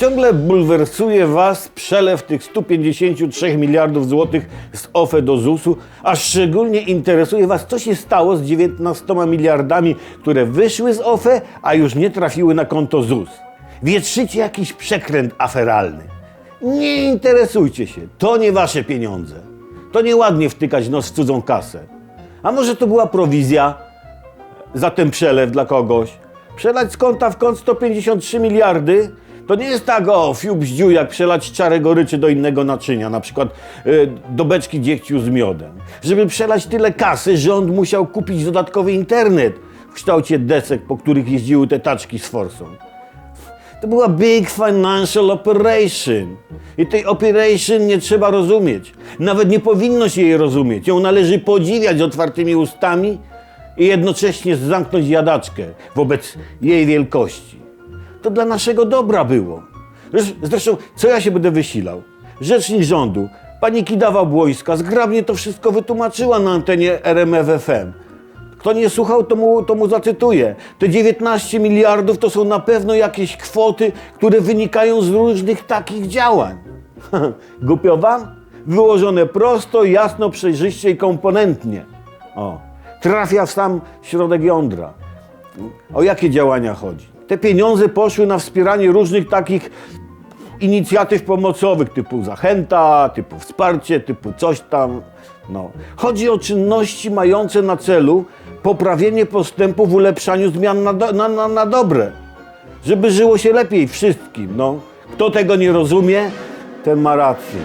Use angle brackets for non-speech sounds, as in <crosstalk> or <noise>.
Ciągle bulwersuje Was przelew tych 153 miliardów złotych z OFE do ZUS-u, a szczególnie interesuje Was, co się stało z 19 miliardami, które wyszły z OFE, a już nie trafiły na konto ZUS. Wietrzycie jakiś przekręt aferalny. Nie interesujcie się, to nie Wasze pieniądze. To nieładnie wtykać nos w cudzą kasę. A może to była prowizja za ten przelew dla kogoś? Przelać z konta w kąt 153 miliardy to nie jest tak o fiu jak przelać czarę goryczy do innego naczynia, na przykład y, do beczki dziegciu z miodem. Żeby przelać tyle kasy, rząd musiał kupić dodatkowy internet w kształcie desek, po których jeździły te taczki z forsą. To była big financial operation. I tej operation nie trzeba rozumieć. Nawet nie powinno się jej rozumieć. Ją należy podziwiać z otwartymi ustami i jednocześnie zamknąć jadaczkę wobec jej wielkości. To dla naszego dobra było. Zresz- Zresztą, co ja się będę wysilał? Rzecznik rządu, pani Kidawa Błońska, zgrabnie to wszystko wytłumaczyła na antenie RMF FM. Kto nie słuchał, to mu, to mu zacytuję. Te 19 miliardów to są na pewno jakieś kwoty, które wynikają z różnych takich działań. <laughs> Głupio wam? Wyłożone prosto, jasno, przejrzyście i komponentnie. O, trafia w sam środek jądra. O jakie działania chodzi? Te pieniądze poszły na wspieranie różnych takich inicjatyw pomocowych typu zachęta, typu wsparcie, typu coś tam. No. Chodzi o czynności mające na celu poprawienie postępu w ulepszaniu zmian na, do, na, na, na dobre. Żeby żyło się lepiej wszystkim. No. Kto tego nie rozumie, ten ma rację.